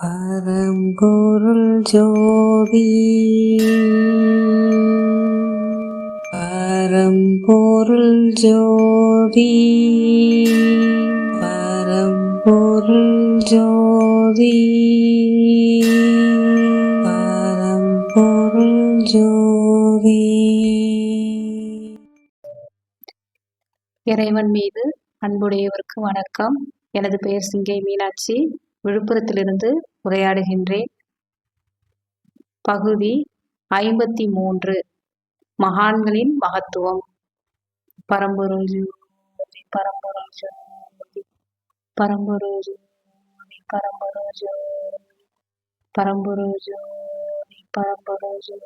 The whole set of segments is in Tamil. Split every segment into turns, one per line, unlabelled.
பரம்பொருள் ஜோதி. பரம்பொருள் ஜோதி. பரம்பொருள் ஜோதி. பரம்பொருள் ஜோதி.
இறைவன் மீது அன்புடையவருக்கு வணக்கம். எனது பெயர் சிங்கை மீனாட்சி. விழுப்புரத்திலிருந்து உரையாடுகின்றேன். பகுதி ஐம்பத்தி மூன்று மகான்களின் மகத்துவம். பரம்பொருள். ஜோதி, பரம்பொருள் ஜோதி, பரம்பொருள் ஜோதி, பரம்பொருள் ஜோதி, பரம்பொருள்.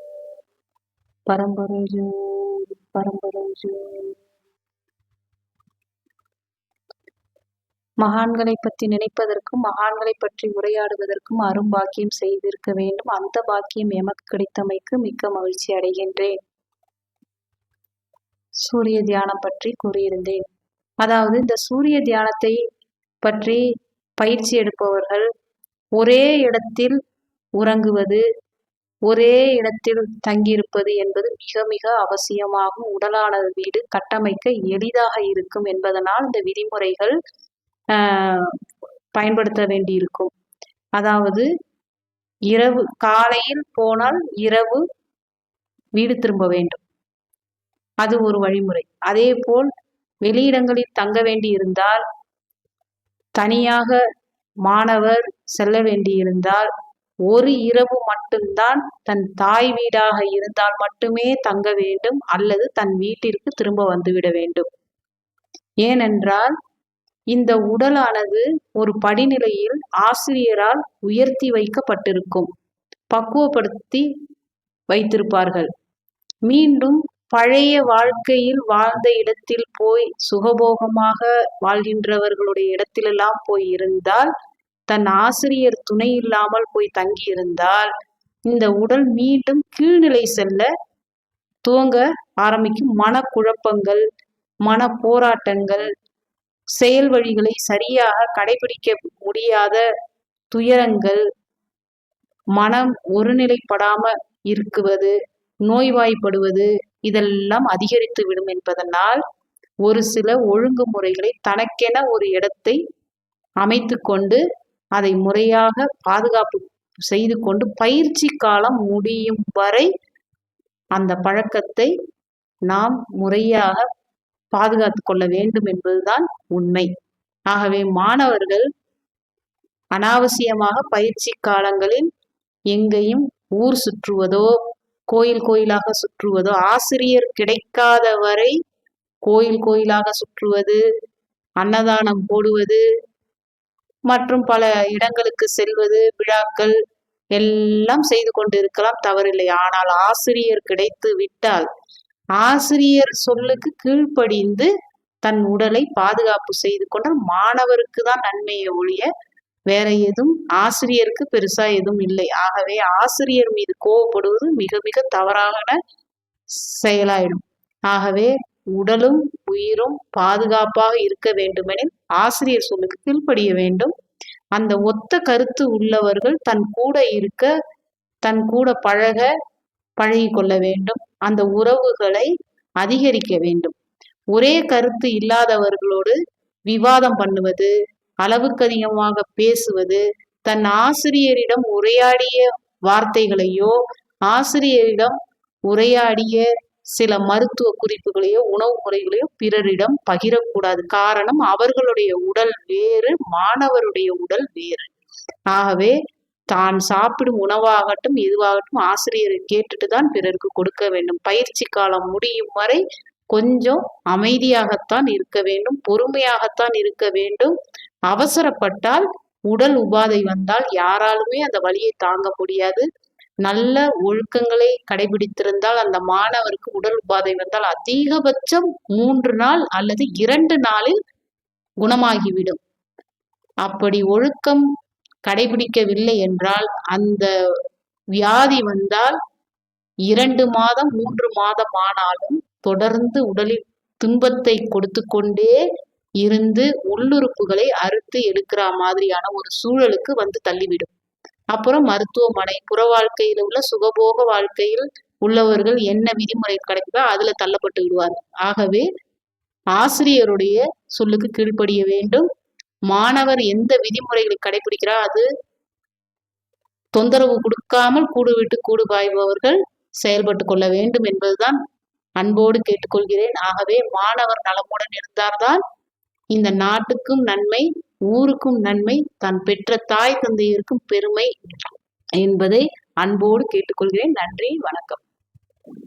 பரம்பொருள். பரம்பொருள். பரம்பொருள். மகான்களை பற்றி நினைப்பதற்கும் மகான்களை பற்றி உரையாடுவதற்கும் அரும்பாக்கியம் செய்திருக்க வேண்டும். அந்த பாக்கியம் எமக்கு கிடைத்தமைக்கு மிக்க மகிழ்ச்சி அடைகின்றேன். சூரிய தியானம் பற்றி கூறியிருந்தேன். அதாவது இந்த சூரிய தியானத்தை பற்றி பயிற்சி எடுப்பவர்கள் ஒரே இடத்தில் உறங்குவது ஒரே இடத்தில் தங்கியிருப்பது என்பது மிக மிக அவசியமாகும். உடலானது வீடு கட்டமைக்க எளிதாக இருக்கும் என்பதனால் இந்த விதிமுறைகள் பயன்படுத்த வேண்டியிருக்கும். அதாவது இரவு காலையில் போனால் இரவு வீடு திரும்ப வேண்டும். அது ஒரு வழிமுறை. அதே போல் வெளியிடங்களில் தங்க வேண்டி இருந்தால் தனியாக மாணவர் செல்ல வேண்டியிருந்தால் ஒரு இரவு மட்டும்தான் தன் தாய் வீடாக இருந்தால் மட்டுமே தங்க வேண்டும் அல்லது தன் வீட்டிற்கு திரும்ப வந்துவிட வேண்டும். ஏனென்றால் இந்த உடலானது ஒரு படிநிலையில் ஆசிரியரால் உயர்த்தி வைக்கப்பட்டிருக்கும். பக்குவப்படுத்தி வைத்திருப்பார்கள். மீண்டும் பழைய வாழ்க்கையில் வாழ்ந்த இடத்தில் போய் சுகபோகமாக வாழ்கின்றவர்களுடைய இடத்திலெல்லாம் போய் இருந்தால் தன் ஆசிரியர் துணை இல்லாமல் போய் தங்கியிருந்தால் இந்த உடல் மீண்டும் கீழ்நிலை செல்ல துவங்க ஆரம்பிக்கும் மனக்குழப்பங்கள் மன போராட்டங்கள் செயல் வழிகளை சரியாக கடைபிடிக்க முடியாத துயரங்கள் மனம் ஒருநிலைப்படாம இருக்குவது நோய்வாய்ப்படுவது இதெல்லாம் அதிகரித்து விடும் என்பதனால் ஒரு சில ஒழுங்குமுறைகளை தனக்கென ஒரு இடத்தை அமைத்து கொண்டு அதை முறையாக பாதுகாப்பு செய்து கொண்டு பயிற்சி காலம் முடியும் வரை அந்த பழக்கத்தை நாம் முறையாக பாதுகாத்து கொள்ள வேண்டும் என்பதுதான் உண்மை. ஆகவே மாணவர்கள் அனாவசியமாக பயிற்சி காலங்களில் எங்கேயும் ஊர் சுற்றுவதோ கோயில் கோயிலாக சுற்றுவதோ ஆசிரியர் கிடைக்காத வரை கோயில் கோயிலாக சுற்றுவது அன்னதானம் போடுவது மற்றும் பல இடங்களுக்கு செல்வது விழாக்கள் எல்லாம் செய்து கொண்டு இருக்கலாம் தவறில்லை. ஆனால் ஆசிரியர் கிடைத்து விட்டால் ஆசிரியர் சொல்லுக்கு கீழ்ப்படிந்து தன் உடலை பாதுகாப்பு செய்து கொண்டால் மாணவருக்கு தான் நன்மையை ஒழிய வேற எதுவும் ஆசிரியருக்கு பெருசா எதுவும் இல்லை. ஆகவே ஆசிரியர் மீது கோவப்படுவது மிக மிக தவறான செயலாயிடும். ஆகவே உடலும் உயிரும் பாதுகாப்பாக இருக்க வேண்டுமெனில் ஆசிரியர் சொல்லுக்கு கீழ்ப்படிய வேண்டும். அந்த ஒத்த கருத்து உள்ளவர்கள் தன் கூட இருக்க தன் கூட பழக பழகி கொள்ள வேண்டும். அந்த உறவுகளை அதிகரிக்க வேண்டும். ஒரே கருத்து இல்லாதவர்களோடு விவாதம் பண்ணுவது அளவுக்கு அதிகமாக பேசுவது தன் ஆசிரியரிடம் உரையாடிய வார்த்தைகளையோ ஆசிரியரிடம் உரையாடிய சில மருத்துவ குறிப்புகளையோ உணவு முறைகளையோ பிறரிடம் பகிரக்கூடாது. காரணம் அவர்களுடைய உடல் வேறு மாணவருடைய உடல் வேறு. ஆகவே தான் சாப்பிடும் உணவாகட்டும் இதுவாகட்டும் ஆசிரியரை கேட்டுட்டு தான் பிறருக்கு கொடுக்க வேண்டும். பயிற்சி காலம் முடியும் வரை கொஞ்சம் அமைதியாகத்தான் இருக்க வேண்டும் பொறுமையாகத்தான் இருக்க வேண்டும். அவசரப்பட்டால் உடல் உபாதை வந்தால் யாராலுமே அந்த வழியை தாங்க முடியாது. நல்ல ஒழுக்கங்களை கடைபிடித்திருந்தால் அந்த மாணவருக்கு உடல் உபாதை வந்தால் அதிகபட்சம் மூன்று நாள் அல்லது இரண்டு நாளில் குணமாகிவிடும். அப்படி ஒழுக்கம் கடைபிடிக்கவில்லை என்றால் அந்த வியாதி வந்தால் இரண்டு மாதம் மூன்று மாதம் ஆனாலும் தொடர்ந்து உடலில் துன்பத்தை கொடுத்து கொண்டே இருந்து உள்ளுறுப்புகளை அறுத்து எடுக்கிற மாதிரியான ஒரு சூழலுக்கு வந்து தள்ளிவிடும். அப்புறம் மருத்துவமனை புற வாழ்க்கையில் உள்ள சுகபோக வாழ்க்கையில் உள்ளவர்கள் என்ன விதிமுறை கிடைக்குதோ அதுல தள்ளப்பட்டு விடுவார்கள். ஆகவே ஆசிரியருடைய சொல்லுக்கு கீழ்ப்படிய வேண்டும். மாணவர் எந்த விதிமுறைகளை கடைபிடிக்கிறார் அது தொந்தரவு கொடுக்காமல் கூடு விட்டு கூடு பாய்பவர்கள் செயல்பட்டு கொள்ள வேண்டும் என்பதுதான் அன்போடு கேட்டுக்கொள்கிறேன். ஆகவே மாணவர் நலமுடன் இருந்தால்தான் இந்த நாட்டுக்கும் நன்மை ஊருக்கும் நன்மை தான் பெற்ற தாய் தந்தையருக்கும் பெருமை என்பதை அன்போடு கேட்டுக்கொள்கிறேன். நன்றி வணக்கம்.